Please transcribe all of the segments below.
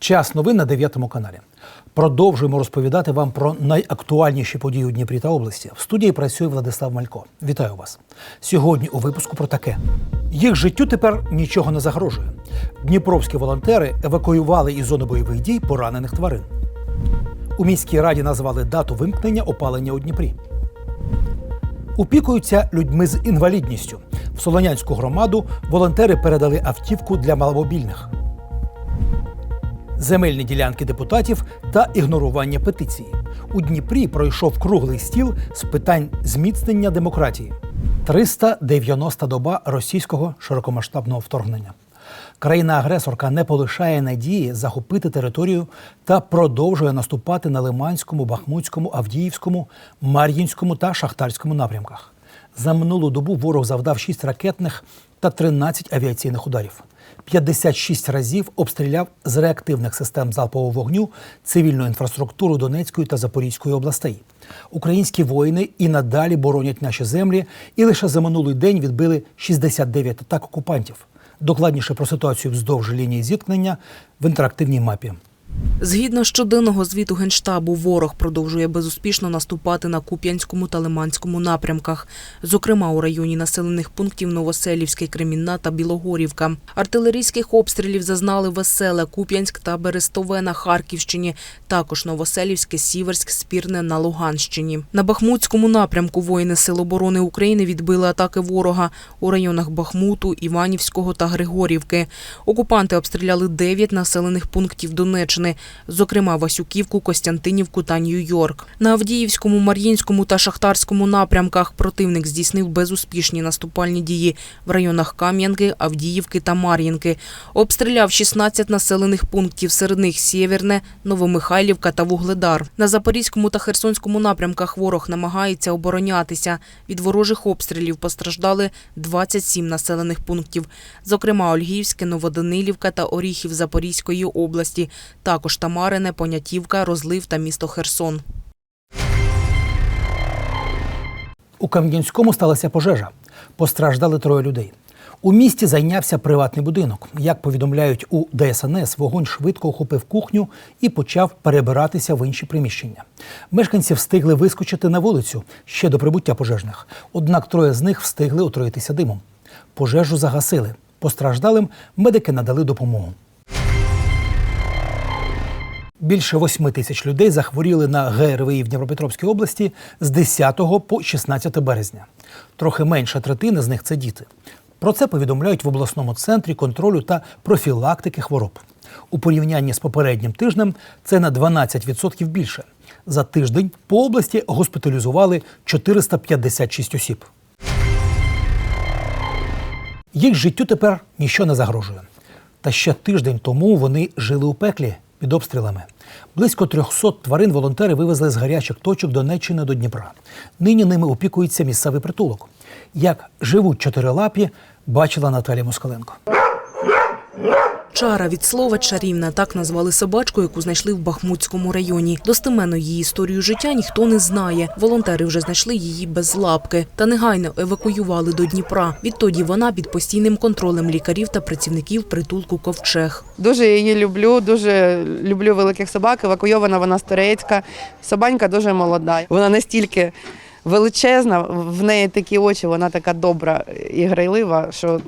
Час новин на 9 каналі. Продовжуємо розповідати вам про найактуальніші події у Дніпрі та області. В студії працює Владислав Малько. Вітаю вас. Сьогодні у випуску про таке. Їх життю тепер нічого не загрожує. Дніпровські волонтери евакуювали із зони бойових дій поранених тварин. У міській раді назвали дату вимкнення опалення у Дніпрі. Опікуються людьми з інвалідністю. В Солонянську громаду волонтери передали автівку для маломобільних. Земельні ділянки депутатів та ігнорування петиції. У Дніпрі пройшов круглий стіл з питань зміцнення демократії. 390 доба російського широкомасштабного вторгнення. Країна-агресорка не полишає надії захопити територію та продовжує наступати на Лиманському, Бахмутському, Авдіївському, Мар'їнському та Шахтарському напрямках. За минулу добу ворог завдав 6 ракетних та 13 авіаційних ударів. 56 разів обстріляв з реактивних систем залпового вогню цивільну інфраструктуру Донецької та Запорізької областей. Українські воїни і надалі боронять наші землі, і лише за минулий день відбили 69 атак окупантів. Докладніше про ситуацію вздовж лінії зіткнення в інтерактивній мапі. Згідно щоденного звіту Генштабу, ворог продовжує безуспішно наступати на Куп'янському та Лиманському напрямках, зокрема у районі населених пунктів Новоселівське, Кремінна та Білогорівка. Артилерійських обстрілів зазнали Веселе, Куп'янськ та Берестове на Харківщині, також Новоселівське, Сіверськ, Спірне на Луганщині. На Бахмутському напрямку воїни Сил оборони України відбили атаки ворога у районах Бахмуту, Іванівського та Григорівки. Окупанти обстріляли 9 населених пунктів Донеччини, зокрема Васюківку, Костянтинівку та Нью-Йорк. На Авдіївському, Мар'їнському та Шахтарському напрямках противник здійснив безуспішні наступальні дії в районах Кам'янки, Авдіївки та Мар'їнки. Обстріляв 16 населених пунктів, серед них Сєвєрне, Новомихайлівка та Вугледар. На Запорізькому та Херсонському напрямках ворог намагається оборонятися. Від ворожих обстрілів постраждали 27 населених пунктів, зокрема Ольгівське, Новоданилівка та Оріхів Запорізької області, також Тамарине, Понятівка, Розлив та місто Херсон. У Кам'янському сталася пожежа. Постраждали троє людей. У місті зайнявся приватний будинок. Як повідомляють у ДСНС, вогонь швидко охопив кухню і почав перебиратися в інші приміщення. Мешканці встигли вискочити на вулицю ще до прибуття пожежних. Однак троє з них встигли отруїтися димом. Пожежу загасили. Постраждалим медики надали допомогу. Більше 8 тисяч людей захворіли на ГРВІ в Дніпропетровській області з 10 по 16 березня. Трохи менша третина з них це діти. Про це повідомляють в обласному центрі контролю та профілактики хвороб. У порівнянні з попереднім тижнем це на 12% більше. За тиждень по області госпіталізували 456 осіб. Їх життю тепер ніщо не загрожує. Та ще тиждень тому вони жили у пеклі під обстрілами. Близько 300 тварин волонтери вивезли з гарячих точок Донеччини до Дніпра. Нині ними опікується місцевий притулок. Як живуть чотирилапі, бачила Наталія Москаленко. Чара від слова чарівна так назвали собачку, яку знайшли в Бахмутському районі. Достеменно її історію життя ніхто не знає. Волонтери вже знайшли її без лапки та негайно евакуювали до Дніпра. Відтоді вона під постійним контролем лікарів та працівників притулку Ковчег. Дуже її люблю, дуже люблю великих собак. Евакуйована вона з. Собанька дуже молода. Вона настільки величезна, в неї такі очі, вона така добра і грайлива, що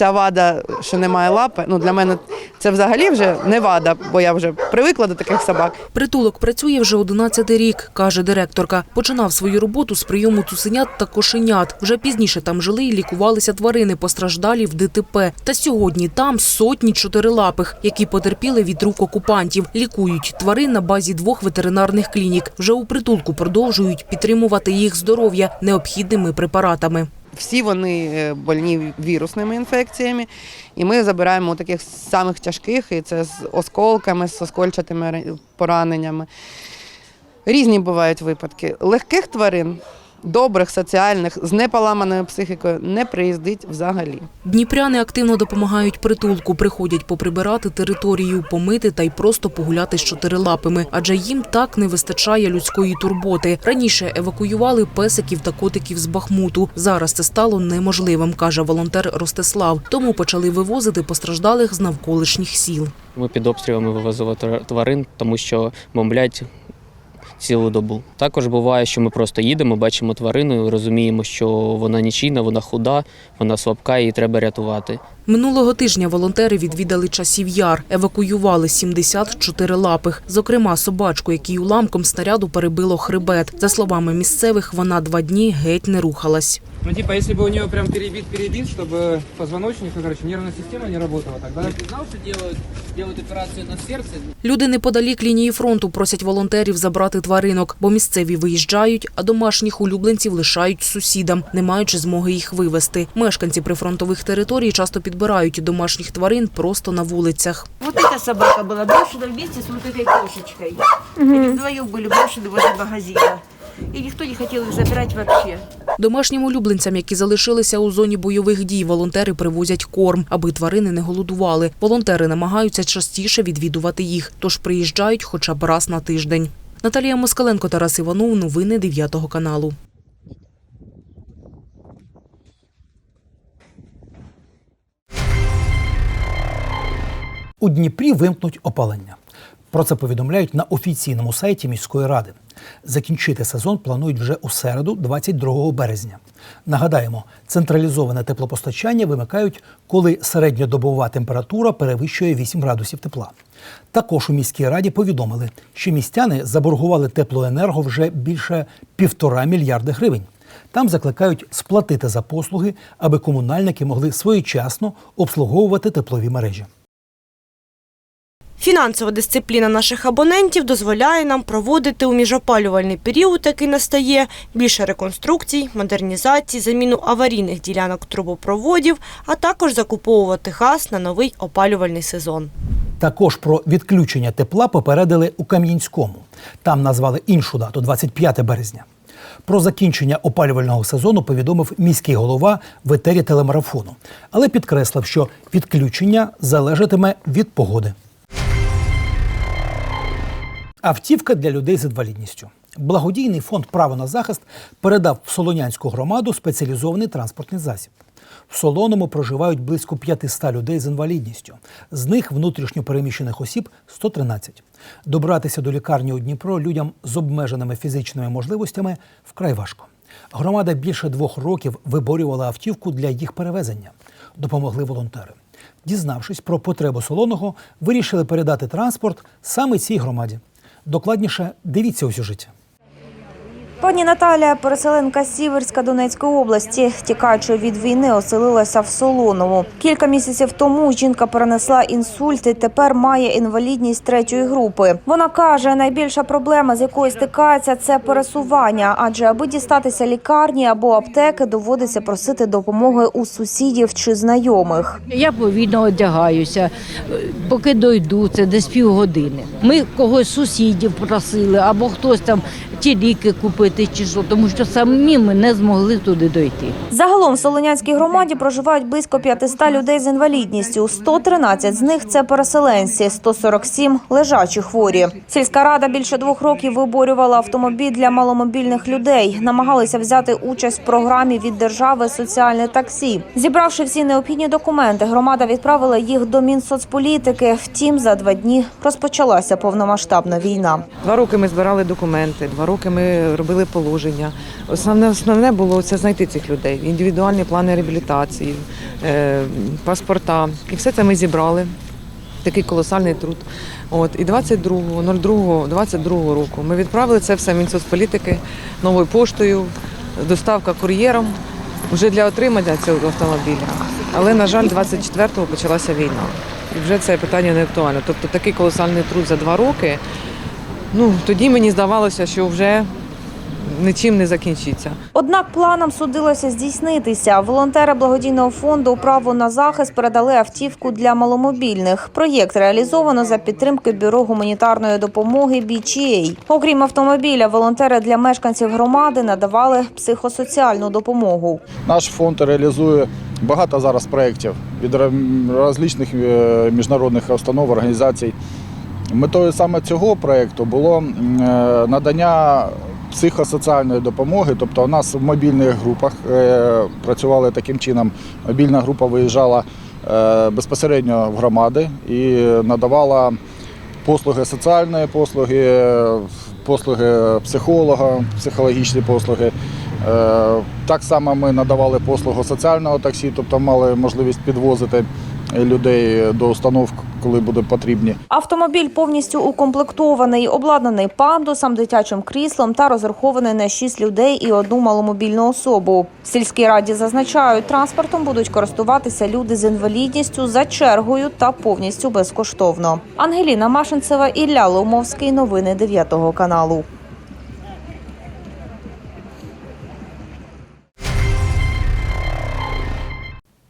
ця вада, що немає лапи, ну для мене це взагалі вже не вада, бо я вже привикла до таких собак. Притулок працює вже 11 рік, каже директорка. Починав свою роботу з прийому цуценят та кошенят. Вже пізніше там жили і лікувалися тварини, постраждалі в ДТП. Та сьогодні там сотні чотирилапих, які потерпіли від рук окупантів. Лікують тварин на базі двох ветеринарних клінік. Вже у притулку продовжують підтримувати їх здоров'я необхідними препаратами. Всі вони е, больні вірусними інфекціями, і ми забираємо таких самих тяжких, і це з осколками, з оскольчатими пораненнями. Різні бувають випадки. Легких тварин добрих, соціальних, з неполаманою психікою не приїздить взагалі. Дніпряни активно допомагають притулку, приходять поприбирати територію, помити та й просто погуляти з чотирилапими, адже їм так не вистачає людської турботи. Раніше евакуювали песиків та котиків з Бахмуту. Зараз це стало неможливим, каже волонтер Ростислав. Тому почали вивозити постраждалих з навколишніх сіл. Ми під обстрілами вивозили твар- тварин, тому що бомблять цілу добу. Також буває, що ми просто їдемо, бачимо тварину і розуміємо, що вона нічийна, вона худа, вона слабка, її треба рятувати. Минулого тижня волонтери відвідали часів яр, евакуювали 74 лапих, зокрема собачку, якій уламком снаряду перебило хребет. За словами місцевих, вона два дні геть не рухалась. Ну, типа, если бы у нее прям перебит перебит, чтобы позвоночник, ну, короче, нервная система не работала, тогда... Ты знал, что делают, делают операцию на сердце? Люди неподалік лінії фронту просять волонтерів забрати тваринок, бо місцеві виїжджають, а домашніх улюбленців лишають сусідам, не маючи змоги їх вивезти. Мешканці прифронтових територій часто підбирають домашніх тварин просто на вулицях. Вот эта собака была брошена вместе с вот этой кошечкой. Они вдвоем были брошены возле магазина. И никто не хотел их забирать вообще. Домашнім улюбленцям, які залишилися у зоні бойових дій, волонтери привозять корм, аби тварини не голодували. Волонтери намагаються частіше відвідувати їх, тож приїжджають хоча б раз на тиждень. Наталія Москаленко, Тарас Іванов. Новини 9 каналу. У Дніпрі вимкнуть опалення. Про це повідомляють на офіційному сайті міської ради. Закінчити сезон планують вже у середу, 22 березня. Нагадаємо, централізоване теплопостачання вимикають, коли середньодобова температура перевищує 8 градусів тепла. Також у міській раді повідомили, що містяни заборгували теплоенерго вже більше півтора мільярди гривень. Там закликають сплатити за послуги, аби комунальники могли своєчасно обслуговувати теплові мережі. Фінансова дисципліна наших абонентів дозволяє нам проводити у міжопалювальний період, який настає, більше реконструкцій, модернізацій, заміну аварійних ділянок трубопроводів, а також закуповувати газ на новий опалювальний сезон. Також про відключення тепла попередили у Кам'янському. Там назвали іншу дату 25 березня. Про закінчення опалювального сезону повідомив міський голова в етері телемарафону, але підкреслив, що відключення залежатиме від погоди. Автівка для людей з інвалідністю. Благодійний фонд Право на захист передав в Солонянську громаду спеціалізований транспортний засіб. В Солоному проживають близько 500 людей з інвалідністю. З них внутрішньо переміщених осіб 113. Добратися до лікарні у Дніпро людям з обмеженими фізичними можливостями вкрай важко. Громада більше двох років виборювала автівку для їх перевезення. Допомогли волонтери. Дізнавшись про потребу солоного, вирішили передати транспорт саме цій громаді. Докладніше дивіться у сюжеті. Пані Наталія, переселенка Сіверська Донецької області, тікаючи від війни, оселилася в Солонову. Кілька місяців тому жінка перенесла інсульт і тепер має інвалідність третьої групи. Вона каже, найбільша проблема, з якою стикається, це пересування, адже аби дістатися лікарні або аптеки, доводиться просити допомоги у сусідів чи знайомих. Я повільно одягаюся, поки дойду, це десь півгодини. Ми когось сусідів просили, або хтось там ті ліки купити, чи що, тому що самі ми не змогли туди дойти. Загалом в Солонянській громаді проживають близько 500 людей з інвалідністю. 113 з них це переселенці, 147 – лежачі хворі. Сільська рада більше двох років виборювала автомобіль для маломобільних людей. Намагалися взяти участь в програмі від держави соціальне таксі. Зібравши всі необхідні документи, громада відправила їх до Мінсоцполітики. Втім, за два дні розпочалася повномасштабна війна. Два роки ми збирали документи, два роки ми робили положення. Основне, основне було це знайти цих людей, індивідуальні плани реабілітації, е, паспорта. І все це ми зібрали. Такий колосальний труд. От і 22.02.22 року ми відправили це все Мінсоцполітики новою поштою, доставка кур'єром вже для отримання цього автомобіля. Але, на жаль, 24-го почалася війна. І вже це питання не актуально. Тобто такий колосальний труд за два роки. Ну, тоді мені здавалося, що вже нічим не закінчиться. Однак планам судилося здійснитися. Волонтери благодійного фонду право на захист передали автівку для маломобільних. Проєкт реалізовано за підтримки бюро гуманітарної допомоги BGA. Окрім автомобіля, волонтери для мешканців громади надавали психосоціальну допомогу. Наш фонд реалізує багато зараз проєктів від різних е, міжнародних установ, організацій. Метою саме цього проєкту було е, надання психосоціальної допомоги. Тобто у нас в мобільних групах е, працювали таким чином. Мобільна група виїжджала е, безпосередньо в громади і надавала послуги соціальної послуги, послуги психолога, психологічні послуги. Е, Так само ми надавали послугу соціального таксі, тобто мали можливість підвозити людей до установ, коли буде потрібні. Автомобіль повністю укомплектований, обладнаний пандусом, дитячим кріслом та розрахований на 6 людей і одну маломобільну особу. В сільській раді зазначають, транспортом будуть користуватися люди з інвалідністю за чергою та повністю безкоштовно. Ангеліна Машинцева, Ілля Ломовський. Новини 9 каналу.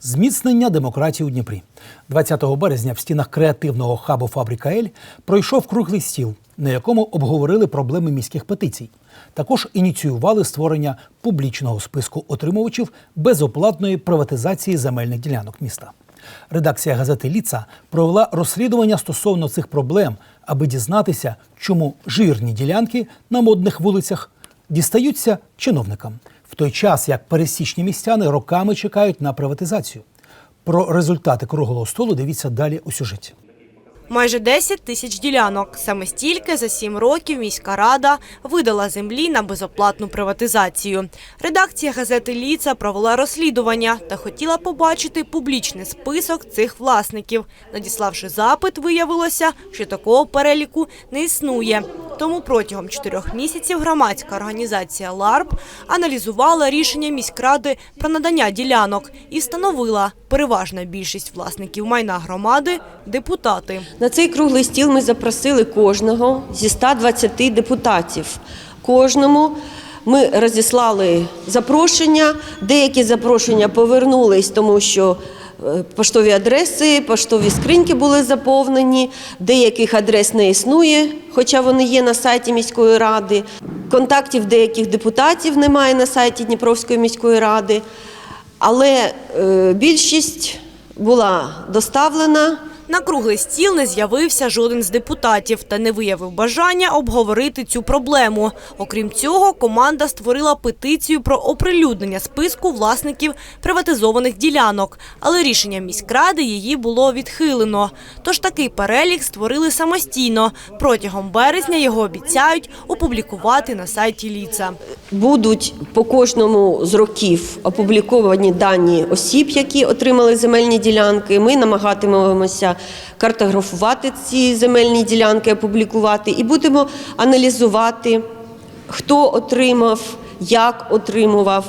Зміцнення демократії у Дніпрі. 20 березня в стінах креативного хабу Фабрика Ель пройшов круглий стіл, на якому обговорили проблеми міських петицій. Також ініціювали створення публічного списку отримувачів безоплатної приватизації земельних ділянок міста. Редакція газети Ліца провела розслідування стосовно цих проблем, аби дізнатися, чому жирні ділянки на модних вулицях дістаються чиновникам, в той час як пересічні містяни роками чекають на приватизацію. Про результати круглого столу дивіться далі у сюжеті. Майже 10 тисяч ділянок. Саме стільки за 7 років міська рада видала землі на безоплатну приватизацію. Редакція газети Ліца провела розслідування та хотіла побачити публічний список цих власників. Надіславши запит, виявилося, що такого переліку не існує. Тому протягом чотирьох місяців громадська організація ЛАРП аналізувала рішення міськради про надання ділянок і встановила переважна більшість власників майна громади депутати. На цей круглий стіл ми запросили кожного зі 120 депутатів. Кожному ми розіслали запрошення. Деякі запрошення повернулись, тому що е, поштові адреси, поштові скриньки були заповнені. Деяких адрес не існує, хоча вони є на сайті міської ради. Контактів деяких депутатів немає на сайті Дніпровської міської ради. Але е, більшість була доставлена. На круглий стіл не з'явився жоден з депутатів та не виявив бажання обговорити цю проблему. Окрім цього, команда створила петицію про оприлюднення списку власників приватизованих ділянок, але рішенням міськради її було відхилено. Тож такий перелік створили самостійно. Протягом березня його обіцяють опублікувати на сайті Ліца. Будуть по кожному з років опубліковані дані осіб, які отримали земельні ділянки. Ми намагатимемося картографувати ці земельні ділянки, опублікувати, і будемо аналізувати, хто отримав, як отримував.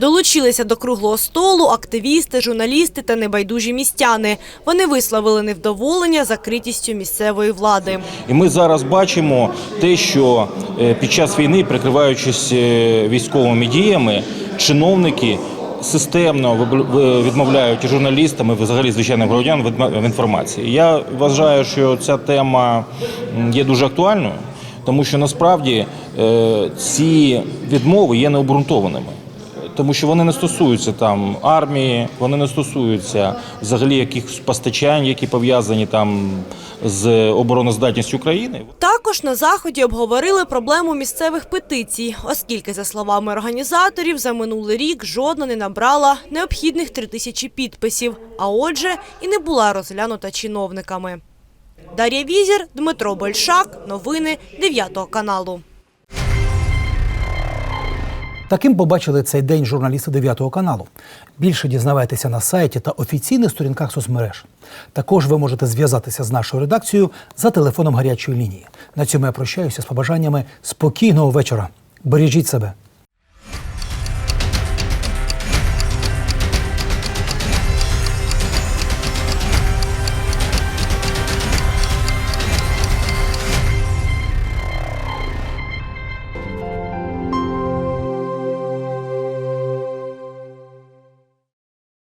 Долучилися до круглого столу активісти, журналісти та небайдужі містяни. Вони висловили невдоволення закритістю місцевої влади. І ми зараз бачимо те, що е, під час війни, прикриваючись е, військовими діями, чиновники системно відмовляють і журналістам, і взагалі звичайним громадянам в інформації. Я вважаю, що ця тема є дуже актуальною, тому що насправді е, ці відмови є необґрунтованими. Тому що вони не стосуються там армії, вони не стосуються взагалі якихось постачань, які пов'язані там з обороноздатністю країни. Також на заході обговорили проблему місцевих петицій, оскільки, за словами організаторів, за минулий рік жодна не набрала необхідних три тисячі підписів, а отже, і не була розглянута чиновниками. Дар'я Візір, Дмитро Большак. Новини 9 каналу. Таким побачили цей день журналісти 9 каналу. Більше дізнавайтеся на сайті та офіційних сторінках соцмереж. Також ви можете зв'язатися з нашою редакцією за телефоном гарячої лінії. На цьому я прощаюся з побажаннями спокійного вечора. Бережіть себе.